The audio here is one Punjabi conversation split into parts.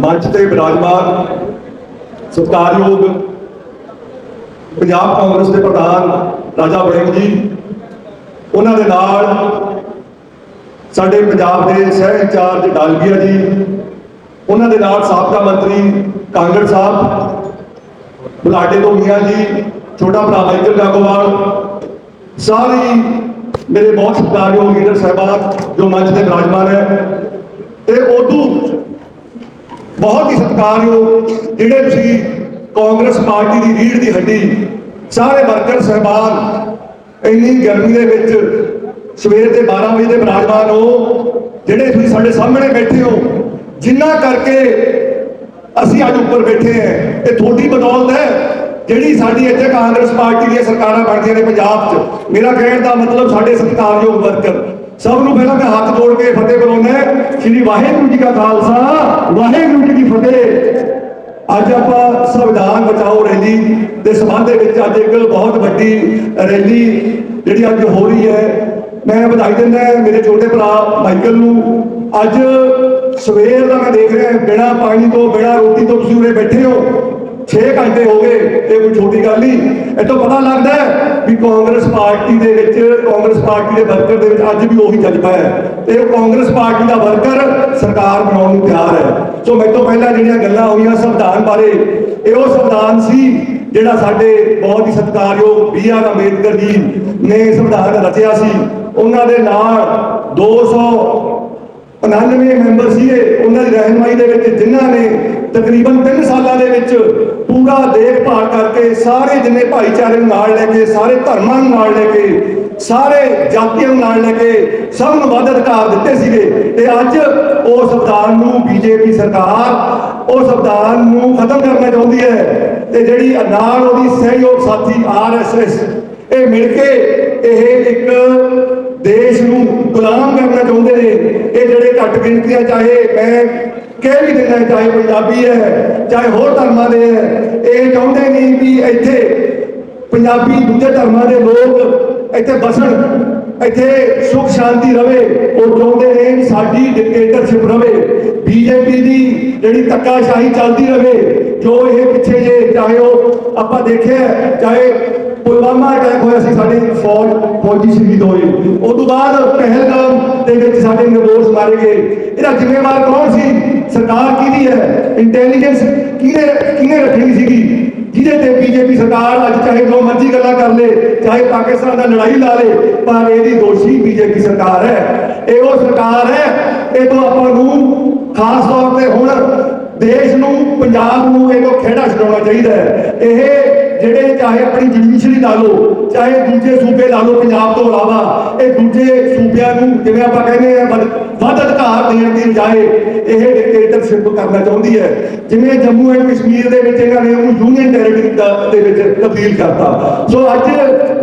ਮੰਚ ਤੇ ਵਿਰਾਜਮਾਨ ਸਤਿਕਾਰਯੋਗ ਪੰਜਾਬ ਕਾਂਗਰਸ ਦੇ ਪ੍ਰਧਾਨ ਰਾਜਾ ਵੜਿੰਗ ਜੀ, ਉਹਨਾਂ ਦੇ ਨਾਲ ਸਾਡੇ ਪੰਜਾਬ ਦੇ ਸਹਿ ਇੰਚਾਰਜ ਡਾਲਗੀਆ ਜੀ, ਉਹਨਾਂ ਦੇ ਨਾਲ ਸਾਬਕਾ ਮੰਤਰੀ ਕਾਂਗੜ ਸਾਹਿਬ, ਬੁਲਾਡੇ ਤੋਂ ਮੀਆਂ ਜੀ, ਛੋਟਾ ਭਰਾ ਮਾਈਕਲ ਗਾਗੋਵਾਲ, ਸਾਰੀ ਮੇਰੇ ਬਹੁਤ ਸਤਿਕਾਰਯੋਗ ਲੀਡਰ ਸਾਹਿਬਾਨ ਜੋ ਮੰਚ ਤੇ ਵਿਰਾਜਮਾਨ ਹੈ। ਤੇ ਉਦੋਂ ਬਹੁਤ ਹੀ ਸਤਿਕਾਰਯੋਗ ਜਿਹੜੇ ਤੁਸੀਂ ਕਾਂਗਰਸ ਪਾਰਟੀ ਦੀ ਰੀੜ ਦੀ ਹੱਡੀ, ਸਾਰੇ ਵਰਕਰ, ਸਹਿਬਾਨ, ਇੰਨੀ ਗਰਮੀ ਦੇ ਵਿੱਚ ਸਵੇਰ ਦੇ 12 ਵਜੇ ਦੇ ਵਿਰਾਜਮਾਨ ਹੋ, ਜਿਹੜੇ ਤੁਸੀਂ ਸਾਡੇ ਸਾਹਮਣੇ ਬੈਠੇ ਹੋ, ਜਿੰਨਾ ਕਰਕੇ ਅਸੀਂ ਅੱਜ ਉੱਪਰ ਬੈਠੇ ਹਾਂ ਇਹ ਤੁਹਾਡੀ ਬਦੌਲਤ ਹੈ, ਜਿਹੜੀ ਸਾਡੀ ਇੱਥੇ ਕਾਂਗਰਸ ਪਾਰਟੀ ਦੀਆਂ ਸਰਕਾਰਾਂ ਬਣਦੀਆਂ ਨੇ ਪੰਜਾਬ 'ਚ। ਮੇਰਾ ਕਹਿਣ ਦਾ ਮਤਲਬ ਸਾਡੇ ਸਤਿਕਾਰਯੋਗ ਵਰਕਰ। ਸਭ ਨੂੰ ਪਹਿਲਾਂ ਮੈਂ ਹੱਥ ਜੋੜ ਕੇ ਫਤਿਹ ਬੁਲਾਉਂਦਾ ਸ਼੍ਰੀ ਵਾਹਿਗੁਰੂ ਜੀ ਕਾ ਖਾਲਸਾ, ਵਾਹਿਗੁਰੂ ਜੀ ਕੀ ਫਤਿਹ। ਅੱਜ ਆਪਾਂ ਸੰਵਿਧਾਨ ਬਚਾਓ ਰੈਲੀ ਦੇ ਸਬੰਧ ਦੇ ਵਿੱਚ ਅੱਜ ਇੱਕ ਬਹੁਤ ਵੱਡੀ ਰੈਲੀ ਜਿਹੜੀ ਅੱਜ ਹੋ ਰਹੀ ਹੈ। ਮੈਂ ਵਧਾਈ ਦਿੰਦਾ ਮੇਰੇ ਛੋਟੇ ਭਰਾ ਮਾਈਕਲ ਨੂੰ। ਅੱਜ ਸਵੇਰ ਦਾ ਮੈਂ ਦੇਖ ਰਿਹਾ, ਬਿਨਾ ਪਾਣੀ ਤੋਂ, ਬਿਨਾ ਰੋਟੀ ਤੋਂ ਤੁਸੀਂ ਉਰੇ ਬੈਠੇ ਹੋ। 6 ਘੰਟੇ ਹੋ ਗਏ ਇਹ ਕੋਈ ਛੋਟੀ ਗੱਲ ਨਹੀਂ। ਇਹ ਤੋਂ ਪਤਾ ਲੱਗਦਾ ਹੈ ਵੀ ਕਾਂਗਰਸ ਪਾਰਟੀ ਦੇ ਵਿੱਚ, ਕਾਂਗਰਸ ਪਾਰਟੀ ਦੇ ਵਰਕਰ ਦੇ ਵਿੱਚ ਅੱਜ ਵੀ ਉਹੀ ਜਜ਼ਬਾ ਹੈ। ਤੇ ਉਹ ਕਾਂਗਰਸ ਪਾਰਟੀ ਦਾ ਵਰਕਰ ਸਰਕਾਰ ਬਣਾਉਣ ਨੂੰ ਤਿਆਰ ਹੈ। ਸੋ ਮੇਰੇ ਤੋਂ ਪਹਿਲਾਂ ਜਿਹੜੀਆਂ ਗੱਲਾਂ ਹੋਈਆਂ ਸੰਵਿਧਾਨ ਬਾਰੇ, ਇਹ ਉਹ ਸੰਵਿਧਾਨ ਸੀ ਜਿਹੜਾ ਸਾਡੇ ਬਹੁਤ ਹੀ ਸਤਿਕਾਰਯੋਗ ਬੀ ਆਰ ਅੰਬੇਦਕਰ ਜੀ ਨੇ ਸੰਵਿਧਾਨ ਰਚਿਆ ਸੀ। ਉਹਨਾਂ ਦੇ ਨਾਲ 299 ਮੈਂਬਰ ਸੀਗੇ। ਉਹਨਾਂ ਦੀ ਰਹਿਨਮਾਈ ਦੇ ਵਿੱਚ ਜਿਨ੍ਹਾਂ ਨੇ ਤਕਰੀਬਨ 3 ਸਾਲਾਂ ਦੇ ਵਿੱਚ ਪੂਰਾ ਦੇਖਭਾਲ ਕਰਕੇ ਸਾਰੇ ਜਿੰਨੇ ਭਾਈਚਾਰੇ ਨੂੰ ਨਾਲ ਲੈ ਕੇ, ਸਾਰੇ ਧਰਮਾਂ ਨੂੰ ਨਾਲ ਲੈ ਕੇ, ਸਾਰੇ ਜਾਤੀਆਂ ਨੂੰ ਨਾਲ ਲੈ ਕੇ ਸਭ ਨੂੰ ਵੱਧ ਅਧਿਕਾਰ ਦਿੱਤੇ ਸੀਗੇ। ਤੇ ਅੱਜ ਉਹ ਸੰਵਿਧਾਨ ਨੂੰ ਬੀਜੇਪੀ ਸਰਕਾਰ ਉਹ ਸੰਵਿਧਾਨ ਨੂੰ ਖਤਮ ਕਰਨਾ ਚਾਹੁੰਦੀ ਹੈ ਤੇ ਜਿਹੜੀ ਨਾਲ ਉਹਦੀ ਸਹਿਯੋਗ ਸਾਥੀ ਆਰਐਸਐਸ ਇਹ ਮਿਲ ਕੇ ਇਹ ਗੁਲਾਮ ਕਰਨਾ ਚਾਹੁੰਦੇ ਨੇ। ਇਹ ਜਿਹੜੇ ਘੱਟ ਗਿਣਤੀਆਂ ਚਾਹੇ ਮੈਂ ਕਹਿ ਵੀ ਦਿੰਦਾ, ਚਾਹੇ ਪੰਜਾਬੀ ਹੈ, ਚਾਹੇ ਹੋਰ ਧਰਮਾਂ ਦੇ ਹੈ, ਇਹ ਚਾਹੁੰਦੇ ਨਹੀਂ ਵੀ ਇੱਥੇ ਪੰਜਾਬੀ ਦੂਜੇ ਧਰਮਾਂ ਦੇ ਲੋਕ ਇੱਥੇ ਬਸਣ, ਇੱਥੇ ਸੁਖ, ਸ਼ਾਂਤੀ ਰਵੇ। ਉਹ ਚਾਹੁੰਦੇ ਨੇ ਕਿ ਸਾਡੀ ਡਿਕਟੇਟਰਸ਼ਿਪ ਰਵੇ। ਬੀਜੇਪੀ ਦੀ ਜਿਹੜੀ ਧੱਕਾਸ਼ਾਹੀ ਚੱਲਦੀ ਰਵੇ, ਜੋ ਇਹ ਪਿੱਛੇ ਜੇ ਚਾਹੇ ਉਹ ਆਪਾਂ ਦੇਖਿਆ, ਚਾਹੇ ਪੁਲਵਾਮਾ ਅਟੈਕ ਹੋਇਆ ਸੀ ਸਾਡੇ ਫੌਜ, ਫੌਜੀ ਸ਼ਹੀਦ ਹੋਏ। ਉਸ ਤੋਂ ਬਾਅਦ ਪਹਿਲਗਾਮ ਦੇ ਵਿੱਚ ਸਾਡੇ ਨਿਰਦੋਸ਼ ਮਾਰੇ ਗਏ। ਇਹਦਾ ਜ਼ਿੰਮੇਵਾਰ ਕੌਣ ਸੀ? ਸਰਕਾਰ ਕਿਹਦੀ ਹੈ? ਇੰਟੈਲੀਜੈਂਸ ਕਿਹਨੇ ਕਿਹਨੇ ਰੱਖਣੀ ਸੀਗੀ? ਜਿਹਦੇ ਤੇ ਬੀਜੇਪੀ ਸਰਕਾਰ ਅੱਜ ਚਾਹੇ ਜੋ ਮਰਜ਼ੀ ਗੱਲਾਂ ਕਰ ਲੇ, ਚਾਹੇ ਪਾਕਿਸਤਾਨ ਦਾ ਲੜਾਈ ਲਾ ਲੇ, ਪਰ ਇਹਦੀ ਦੋਸ਼ੀ ਬੀਜੇਪੀ ਸਰਕਾਰ ਹੈ। ਇਹ ਉਹ ਸਰਕਾਰ ਹੈ, ਇਹ ਤੋਂ ਆਪਾਂ ਨੂੰ ਖਾਸ ਤੌਰ ਤੇ ਹੁਣ ਦੇਸ਼ ਨੂੰ, ਪੰਜਾਬ ਨੂੰ ਇਹ ਤੋਂ ਖੇੜਾ ਛਡਾਉਣਾ ਚਾਹੀਦਾ ਹੈ। ਇਹ ਜਿਹੜੇ ਚਾਹੇ ਆਪਣੀ ਜੁਡੀਸ਼ਰੀ ਲਾ ਲਓ, ਚਾਹੇ ਦੂਜੇ ਸੂਬੇ ਲਾ ਲਓ, ਪੰਜਾਬ ਤੋਂ ਇਲਾਵਾ, ਇਹ ਦੂਜੇ ਸੂਬਿਆਂ ਨੂੰ ਜਿਵੇਂ ਆਪਾਂ ਕਹਿੰਦੇ ਆ, ਵੱਧ ਅਧਿਕਾਰ ਦੇਣ ਦੀ ਬਜਾਏ ਇਹ ਡਿਕਟੇਟਰਸ਼ਿਪ ਕਰਨਾ ਚਾਹੁੰਦੀ ਹੈ। ਜਿਵੇਂ ਜੰਮੂ ਐਂਡ ਕਸ਼ਮੀਰ ਦੇ ਵਿੱਚ ਇਹਨਾਂ ਨੇ ਉਹਨੂੰ ਯੂਨੀਅਨ ਟੈਰੀਟਰੀ ਦੇ ਵਿੱਚ ਤਬਦੀਲ ਕਰਤਾ। ਸੋ ਅੱਜ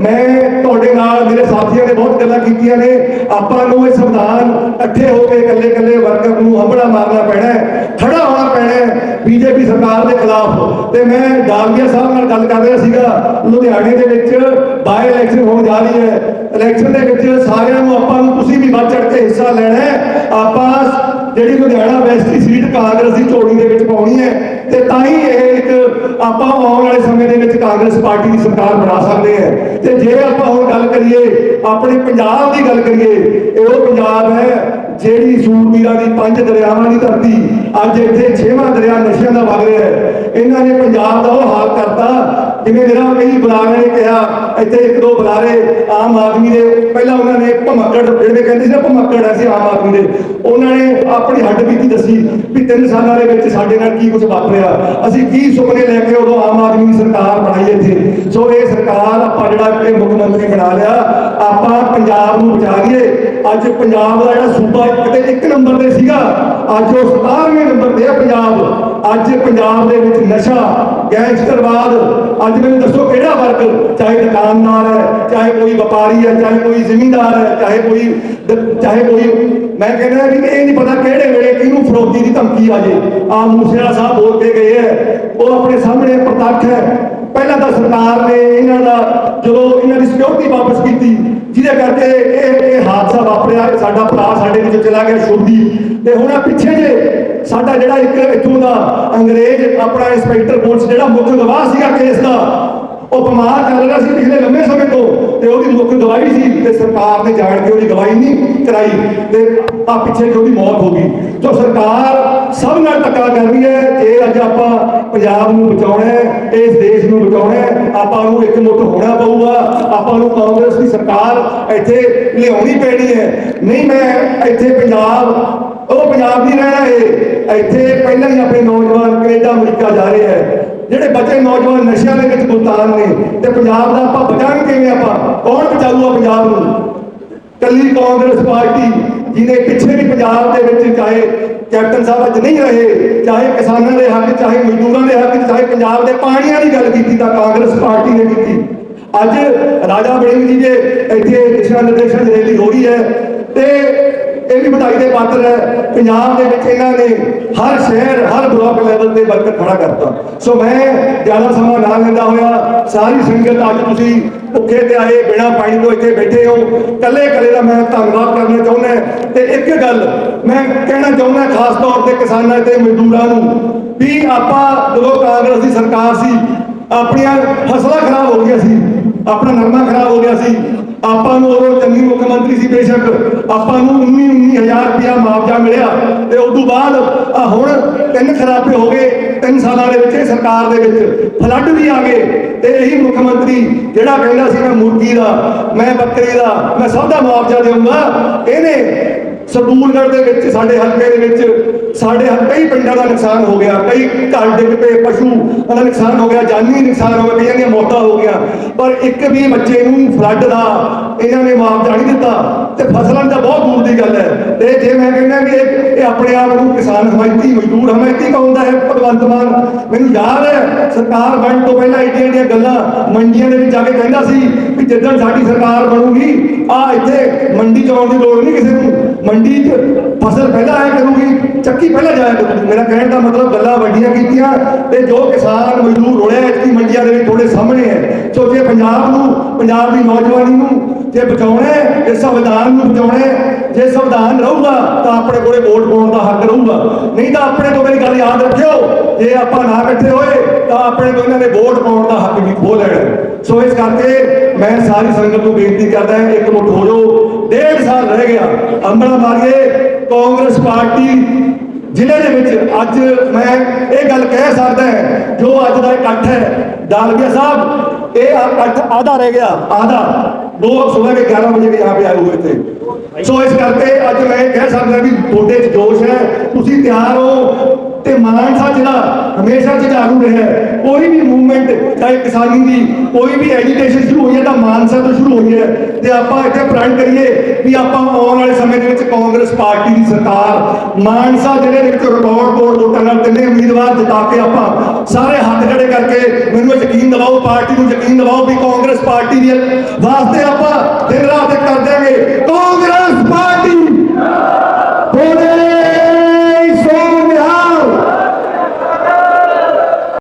ਮੈਂ ਤੁਹਾਡੇ ਨਾਲ, ਮੇਰੇ ਸਾਥੀਆਂ ਨੇ ਬਹੁਤ ਗੱਲਾਂ ਕੀਤੀਆਂ ਨੇ। ਆਪਾਂ ਨੂੰ ਇਹ ਸੰਵਿਧਾਨ ਇਕੱਠੇ ਹੋ ਕੇ ਇਕੱਲੇ ਇਕੱਲੇ ਵਰਕਰ ਨੂੰ ਹੰਬੜਾ ਮਾਰਨਾ ਪੈਣਾ ਹੈ। ਖੜਾ ਹੋਣਾ ਪੈਣਾ ਬੀਜੇਪੀ ਸਰਕਾਰ ਦੇ ਖਿਲਾਫ। ਤੇ ਮੈਂ ਡਾਲਮੀਆ ਸਾਹਿਬ ਨਾਲ ਗੱਲ ਕਰ ਰਿਹਾ ਸੀਗਾ, ਲੁਧਿਆਣੇ ਦੇ ਵਿੱਚ ਬਾਈ ਇਲੈਕਸ਼ਨ ਹੋਣ ਜਾ ਰਹੀ ਹੈ। ਇਲੈਕਸ਼ਨ ਦੇ ਵਿੱਚ ਸਾਰਿਆਂ ਨੂੰ ਆਪਾਂ ਨੂੰ ਤੁਸੀਂ ਵੀ ਵੱਧ ਚੜ ਕੇ ਹਿੱਸਾ ਲੈਣਾ ਹੈ। ਆਪਾਂ ਜਿਹੜੀ ਲੁਧਿਆਣਾ ਵੈਸਟ ਦੀ ਸੀਟ ਕਾਂਗਰਸ ਦੀ ਝੋਲੀ ਦੇ ਵਿੱਚ ਪਾਉਣੀ ਆਪਾਂ ਆਉਣ ਵਾਲੇ ਸਮੇਂ ਦੇ ਵਿੱਚ ਕਾਂਗਰਸ ਪਾਰਟੀ ਦੀ ਸਰਕਾਰ ਬਣਾ ਸਕਦੇ ਹਾਂ। ਤੇ ਜੇ ਆਪਾਂ ਹੁਣ ਗੱਲ ਕਰੀਏ, ਆਪਣੇ ਪੰਜਾਬ ਦੀ ਗੱਲ ਕਰੀਏ, ਇਹ ਉਹ ਪੰਜਾਬ ਹੈ ਜਿਹੜੀ ਸੂਰਬੀਰਾਂ ਦੀ ਪੰਜ ਦਰਿਆਵਾਂ ਦੀ ਧਰਤੀ ਅੱਜ ਇੱਥੇ ਛੇਵਾਂ ਦਰਿਆ ਨਸ਼ਿਆਂ ਦਾ ਵਗ ਰਿਹਾ ਹੈ। ਇਹਨਾਂ ਨੇ ਪੰਜਾਬ ਦਾ ਉਹ ਹਾਲ ਕਰਤਾ ਜਿਵੇਂ ਮੇਰਾ ਕਈ ਬੁਲਾਰੇ ਨੇ ਕਿਹਾ, ਇੱਥੇ ਇੱਕ ਦੋ ਬੁਲਾਰੇ ਆਮ ਆਦਮੀ ਦੇ। ਪਹਿਲਾਂ ਉਹਨਾਂ ਨੇ ਭਮੱਕੜ, ਜਿਹੜੇ ਕਹਿੰਦੇ ਸੀ ਨਾ ਭਮੱਕੜ ਐ ਸੀ ਆਮ ਆਦਮੀ ਦੇ। ਉਹਨਾਂ ਨੇ ਆਪਣੀ ਹੱਡ ਬੀਤੀ ਦੱਸੀ ਵੀ ਤਿੰਨ ਸਾਲਾਂ ਦੇ ਵਿੱਚ ਸਾਡੇ ਨਾਲ ਕੀ ਕੁਝ ਵਾਪਰਿਆ। ਅਸੀਂ ਕੀ ਸੁਪਨੇ ਲੈ ਕੇ ਉਦੋਂ ਆਮ ਆਦਮੀ ਦੀ ਸਰਕਾਰ ਬਣਾਈ ਇੱਥੇ? ਸੋ ਇਹ ਸਰਕਾਰ ਆਪਾਂ ਜਿਹੜਾ ਇਹ ਮੁੱਖ ਮੰਤਰੀ ਬਣਾ ਲਿਆ, ਆਪਾਂ ਪੰਜਾਬ ਨੂੰ ਬਚਾ ਲਈਏ। ਅੱਜ ਪੰਜਾਬ ਦਾ ਜਿਹੜਾ ਸੂਬਾ ਕਿਤੇ ਇੱਕ ਨੰਬਰ ਤੇ ਸੀਗਾ, ਅੱਜ ਉਹ 17ਵੇਂ ਨੰਬਰ ਤੇ ਹੈ ਪੰਜਾਬ। ਅੱਜ ਪੰਜਾਬ ਦੇ ਵਿੱਚ ਨਸ਼ਾ ਗੈਂਗਸਟਰਵਾਦ ਅੱਜ ਮੈਨੂੰ ਦੱਸੋ ਕਿਹੜਾ ਵਰਗ ਚਾਹੇ ਦੁਕਾਨਦਾਰ ਹੈ, ਚਾਹੇ ਕੋਈ ਵਪਾਰੀ ਹੈ, ਚਾਹੇ ਕੋਈ ਜ਼ਿਮੀਂਦਾਰ ਹੈ, ਚਾਹੇ ਕੋਈ ਚਾਹੇ ਕੋਈ, ਮੈਂ ਕਹਿੰਦਾ ਵੀ ਇਹ ਨਹੀਂ ਪਤਾ ਕਿਹੜੇ ਵੇਲੇ ਕਿਹਨੂੰ ਫਰੋਤੀ ਦੀ ਧਮਕੀ ਆ ਜੇ। ਆ ਮੂਸੇਵਾਲਾ ਸਾਹਿਬ ਬੋਲ ਕੇ ਗਏ ਹੈ। ਉਹ ਆਪਣੇ ਸਾਹਮਣੇ ਪ੍ਰਤੱਖ ਹੈ। ਪਹਿਲਾਂ ਤਾਂ ਸਰਕਾਰ ਨੇ ਇਹਨਾਂ ਦਾ, ਜਦੋਂ ਇਹਨਾਂ ਦੀ ਸਿਕਿਉਰਿਟੀ ਵਾਪਸ ਕੀਤੀ, ਜਿਹਦੇ ਕਰਕੇ ਇਹ ਇਹ ਹਾਦਸਾ ਵਾਪਰਿਆ, ਸਾਡਾ ਭਰਾ ਸਾਡੇ ਵਿੱਚ ਚਲਾ ਗਿਆ ਸ਼ੋਧੀ ਤੇ ਹੁਣ ਆ ਪਿੱਛੇ ਜੇ ਸਾਡਾ ਜਿਹੜਾ ਇੱਕ ਇੱਥੋਂ ਦਾ ਅੰਗਰੇਜ਼ ਆਪਣਾ ਇੰਸਪੈਕਟਰ ਪੁਲਿਸ ਜਿਹੜਾ ਮੁੱਖ ਗਵਾਹ ਸੀਗਾ ਕੇਸ ਦਾ, ਉਹ ਬਿਮਾਰ ਚੱਲ ਰਿਹਾ ਸੀ ਪਿਛਲੇ ਲੰਮੇ ਸਮੇਂ ਤੋਂ ਤੇ ਉਹਦੀ ਮੁੱਖ ਗਵਾਹੀ ਸੀ ਤੇ ਸਰਕਾਰ ਨੇ ਜਾਣ ਕੇ ਉਹਦੀ ਗਵਾਹੀ ਨਹੀਂ ਕਰਾਈ ਤੇ ਆ ਪਿੱਛੇ ਉਹਦੀ ਮੌਤ ਹੋ ਗਈ। ਜੋ ਸਰਕਾਰ ਸਭ ਨਾਲ ਧੱਕਾ ਕਰ ਰਹੀ ਹੈ, ਜੇ ਅੱਜ ਆਪਾਂ ਪੰਜਾਬ ਨੂੰ ਬਚਾਉਣਾ ਹੈ, ਇਸ ਦੇਸ਼ ਨੂੰ ਬਚਾਉਣਾ ਹੈ, ਆਪਾਂ ਨੂੰ ਇੱਕ ਮੁੱਠ ਹੋਣਾ ਪਊਗਾ, ਆਪਾਂ ਨੂੰ ਕਾਂਗਰਸ ਦੀ ਸਰਕਾਰ ਇੱਥੇ ਲਿਆਉਣੀ ਪੈਣੀ ਹੈ। ਨਹੀਂ, ਮੈਂ ਇੱਥੇ ਪੰਜਾਬ ਉਹ ਪੰਜਾਬ ਦੀ ਰਹਿਣਾ ਹੈ ਇੱਥੇ ਪਹਿਲਾਂ ਹੀ ਆਪਣੇ ਨੌਜਵਾਨ ਕੈਨੇਡਾ, ਅਮਰੀਕਾ ਜਾ ਰਹੇ ਹੈ। ਜਿਹੜੇ ਬੱਚੇ ਨੌਜਵਾਨ ਨਸ਼ਿਆਂ ਦੇ ਵਿੱਚ ਗੁਲਤਾਨ ਨੇ ਤੇ ਪੰਜਾਬ ਦਾ ਆਪਾਂ ਬਚਾਉਣ ਕਿਵੇਂ ਆਪਾਂ? ਕੌਣ ਬਚਾਊਗਾ ਪੰਜਾਬ ਨੂੰ? ਕੱਲੀ ਕਾਂਗਰਸ ਪਾਰਟੀ, ਜਿਹਨੇ ਪਿੱਛੇ ਵੀ ਪੰਜਾਬ ਦੇ ਵਿੱਚ ਚਾਹੇ ਕੈਪਟਨ ਸਾਹਿਬ ਅੱਜ ਨਹੀਂ ਰਹੇ, ਚਾਹੇ ਕਿਸਾਨਾਂ ਦੇ ਹੱਕ, ਚਾਹੇ ਮਜ਼ਦੂਰਾਂ ਦੇ ਹੱਕ, ਚਾਹੇ ਪੰਜਾਬ ਦੇ ਪਾਣੀਆਂ ਦੀ ਗੱਲ ਕੀਤੀ ਤਾਂ ਕਾਂਗਰਸ ਪਾਰਟੀ ਨੇ ਕੀਤੀ। ਅੱਜ ਰਾਜਾ ਬੜਿੰਗ ਜੀ ਦੇ ਇੱਥੇ ਦਿਸ਼ਾ ਨਿਰਦੇਸ਼ਾਂ ਦੀ ਰੈਲੀ ਹੋ ਰਹੀ ਹੈ ਤੇ ਇਹ ਵੀ ਵਧਾਈ ਦੇ ਪਾਤਰ ਹੈ। ਪੰਜਾਬ ਦੇ ਵਿੱਚ ਇਹਨਾਂ ਨੇ ਹਰ ਸ਼ਹਿਰ, ਹਰ ਬਲਾਕ ਲੈਵਲ ਤੇ ਵਰਕਰ ਖੜਾ ਕਰਤਾ। ਸੋ ਮੈਂ ਜ਼ਿਆਦਾ ਸਮਾਂ ਨਾ ਲੈਂਦਾ ਹੋਇਆ। ਸਾਰੀ ਸੰਗਤ ਅੱਜ ਤੁਸੀਂ ਭੁੱਖੇ ਤੇ ਆਏ, ਬਿਨਾ ਪਾਣੀ ਤੋਂ ਇੱਥੇ ਬੈਠੇ ਹੋ। ਕੱਲੇ ਕੱਲੇ ਦਾ ਮੈਂ ਧੰਨਵਾਦ ਕਰਨਾ ਚਾਹੁੰਦਾ ਤੇ ਇੱਕ ਗੱਲ ਮੈਂ ਕਹਿਣਾ ਚਾਹੁੰਦਾ ਖਾਸ ਤੌਰ ਤੇ ਕਿਸਾਨਾਂ ਤੇ ਮਜ਼ਦੂਰਾਂ ਨੂੰ ਵੀ ਆਪਾਂ ਜਦੋਂ ਕਾਂਗਰਸ ਦੀ ਸਰਕਾਰ ਸੀ, ਆਪਣੀਆਂ ਫਸਲਾਂ ਖਰਾਬ ਹੋ ਗਈਆਂ ਸੀ, ਆਪਣਾ ਨਰਮਾ ਖਰਾਬ ਹੋ ਗਿਆ ਸੀ ਆਪਾਂ ਨੂੰ ਉਦੋਂ ਚੰਗੀ ਮੁੱਖ ਮੰਤਰੀ ਸੀ ਬੇਸ਼ੱਕ। ਆਪਾਂ ਨੂੰ 19 19000 ਰੁਪਇਆ ਮੁਆਵਜ਼ਾ ਮਿਲਿਆ। ਤੇ ਉਸ ਤੋਂ ਬਾਅਦ ਆ ਹੁਣ ਤਿੰਨ ਖਰਾਬੇ ਹੋ ਗਏ ਤਿੰਨ ਸਾਲਾਂ ਦੇ ਵਿੱਚ ਇਹ ਸਰਕਾਰ ਦੇ ਵਿੱਚ। ਫਲੱਡ ਵੀ ਆ ਗਏ। ਤੇ ਇਹੀ ਮੁੱਖ ਮੰਤਰੀ ਜਿਹੜਾ ਕਹਿੰਦਾ ਸੀ ਮੈਂ ਮੁਰਗੀ ਦਾ, ਮੈਂ ਬੱਕਰੀ ਦਾ, ਮੈਂ ਸਭ ਦਾ ਮੁਆਵਜ਼ਾ ਦੇਵਾਂਗਾ ਇਹਨੇ ਸਰਦੂਲਗੜ੍ਹ ਦੇ ਵਿੱਚ, ਸਾਡੇ ਹਲਕੇ ਦੇ ਵਿੱਚ, ਸਾਡੇ ਕਈ ਪਿੰਡਾਂ ਦਾ ਨੁਕਸਾਨ ਹੋ ਗਿਆ। ਕਈ ਘਰ ਡਿੱਗ ਪਏ, ਪਸ਼ੂ ਦਾ ਨੁਕਸਾਨ ਹੋ ਗਿਆ, ਜਾਨੀ ਨੁਕਸਾਨ ਹੋ ਗਿਆ, ਕਈਆਂ ਦੀਆਂ ਮੌਤਾਂ ਹੋ ਗਿਆ ਪਰ ਇੱਕ ਵੀ ਬੱਚੇ ਨੂੰ ਫਲੱਡ ਦਾ ਇਹਨਾਂ ਨੇ ਮੁਆਵਜ਼ਾ ਨਹੀਂ ਦਿੱਤਾ ਤੇ ਫਸਲਾਂ ਦਾ ਬਹੁਤ ਦੂਰ ਦੀ ਗੱਲ ਹੈ। ਤੇ ਜੇ ਮੈਂ ਕਹਿੰਦਾ ਕਿ ਇਹ ਆਪਣੇ ਆਪ ਨੂੰ ਕਿਸਾਨ ਹਮਾਇਤੀ ਮਜ਼ਦੂਰ, ਹਮਾਇਤੀ ਕਹਾਉਂਦਾ ਹੈ? ਭਗਵੰਤ ਮਾਨ। ਮੈਨੂੰ ਯਾਦ ਹੈ, ਸਰਕਾਰ ਬਣਨ ਤੋਂ ਪਹਿਲਾਂ ਇੱਡੀਆਂ ਇੱਡੀਆਂ ਗੱਲਾਂ ਮੰਡੀਆਂ ਦੇ ਵਿੱਚ ਜਾ ਕੇ ਕਹਿੰਦਾ ਸੀ ਵੀ ਜਿੱਦਣ ਸਾਡੀ ਸਰਕਾਰ ਬਣੂਗੀ ਆ ਇੱਥੇ ਮੰਡੀ ਚ ਆਉਣ ਦੀ ਲੋੜ ਨਹੀਂ ਕਿਸੇ ਨੂੰ। ਮੰਡੀ 'ਚ ਫਸਲ ਪਹਿਲਾਂ ਆਇਆ ਕਰੂਗੀ, ਚੱਕੀ ਪਹਿਲਾਂ ਜਾਇਆ ਕਰੂਗੀ। ਮੇਰਾ ਕਹਿਣ ਦਾ ਮਤਲਬ ਗੱਲਾਂ ਵੱਡੀਆਂ ਕੀਤੀਆਂ ਤੇ ਜੋ ਕਿਸਾਨ, ਮਜ਼ਦੂਰ ਰੋਲਿਆ ਇਤਨੀ ਮੰਡੀਆਂ ਦੇ ਵਿੱਚ ਤੁਹਾਡੇ ਸਾਹਮਣੇ ਹੈ। ਸੋ ਜੇ ਪੰਜਾਬ ਨੂੰ, ਪੰਜਾਬ ਦੀ ਨੌਜਵਾਨੀ ਨੂੰ ਜੇ ਬਚਾਉਣਾ ਤੇ ਸੰਵਿਧਾਨ ਨੂੰ ਬਚਾਉਣਾ ਜੇ ਸੰਵਿਧਾਨ ਰਹੂਗਾ, ਤਾਂ ਆਪਣੇ ਕੋਲੇ ਵੋਟ ਪਾਉਣ ਦਾ ਹੱਕ ਰਹੂਗਾ। ਨਹੀਂ ਤਾਂ ਆਪਣੇ ਤੋਂ ਮੇਰੀ ਗੱਲ ਯਾਦ ਰੱਖਿਓ, ਜੇ ਆਪਾਂ ਨਾ ਬੈਠੇ ਹੋਏ, ਤਾਂ ਆਪਣੇ ਤੋਂ ਇਹਨਾਂ ਨੇ ਵੋਟ ਪਾਉਣ ਦਾ ਹੱਕ ਵੀ ਖੋ ਲੈਣਾ ਸੋ ਇਸ ਕਰਕੇ ਮੈਂ ਸਾਰੀ ਸੰਗਤ ਨੂੰ ਬੇਨਤੀ ਕਰਦਾ ਇੱਕ ਮੁੱਠ ਹੋ ਜਾਓ। ਡੇਢ ਸਾਲ ਰਹਿ ਗਿਆ ਅੰਮ੍ਰਿਤ ਮਾਰੀਏ, ਕਾਂਗਰਸ ਪਾਰਟੀ, ਜ਼ਿਲ੍ਹੇ ਦੇ ਵਿੱਚ ਅੱਜ ਮੈਂ ਇਹ ਗੱਲ ਕਹਿ ਸਕਦਾ ਜੋ ਅੱਜ ਦਾ ਇਕੱਠ ਹੈ ਡਾਲਗਿਆ ਸਾਹਿਬ, ਇਹ ਇਕੱਠ ਆਧਾ ਰਹਿ ਗਿਆ, ਆਧਾ। दो सुबह के ग्यारह बजे के यहाँ पे आए हुए थे सो इस करके अज मैं कह सकता भी थोड़े जोश है तुम तैयार हो ਤਿਆਰ ਹੋ ਤੇ ਜਿਹੜਾ ਹਮੇਸ਼ਾ ਝਾੜੂ ਰਿਹਾ ਕੋਈ ਵੀ ਮੂਵਮੈਂਟ ਚਾਹੇ ਕਿਸਾਨੀ ਦੀ, ਕੋਈ ਵੀ ਐਜੀਟੇਸ਼ਨ ਸ਼ੁਰੂ ਹੋਈ ਹੈ ਤਾਂ ਮਾਨਸਾ ਤੋਂ ਸ਼ੁਰੂ ਹੋਈ ਹੈ। ਤੇ ਆਪਾਂ ਇੱਥੇ ਪ੍ਰਣ ਕਰੀਏ ਵੀ ਆਪਾਂ ਆਉਣ ਵਾਲੇ ਸਮੇਂ ਦੇ ਵਿੱਚ ਕਾਂਗਰਸ ਪਾਰਟੀ ਦੀ ਸਰਕਾਰ, ਮਾਨਸਾ ਜਿਹੜੇ ਦੇ ਵਿੱਚ ਰਿਕਾਰਡ ਤੋੜ ਵੋਟਾਂ ਨਾਲ ਤਿੰਨੇ ਉਮੀਦਵਾਰ ਜਿਤਾ ਕੇ ਆਪਾਂ ਸਾਰੇ ਹੱਥ ਖੜੇ ਕਰਕੇ ਮੈਨੂੰ ਯਕੀਨ ਦਿਵਾਓ, ਪਾਰਟੀ ਨੂੰ ਯਕੀਨ ਦਿਵਾਓ ਵੀ ਕਾਂਗਰਸ ਪਾਰਟੀ ਦੀ ਵਾਸਤੇ ਆਪਾਂ ਦਿਨ ਰਾਤ ਇੱਕ ਕਰ ਦਿਆਂਗੇ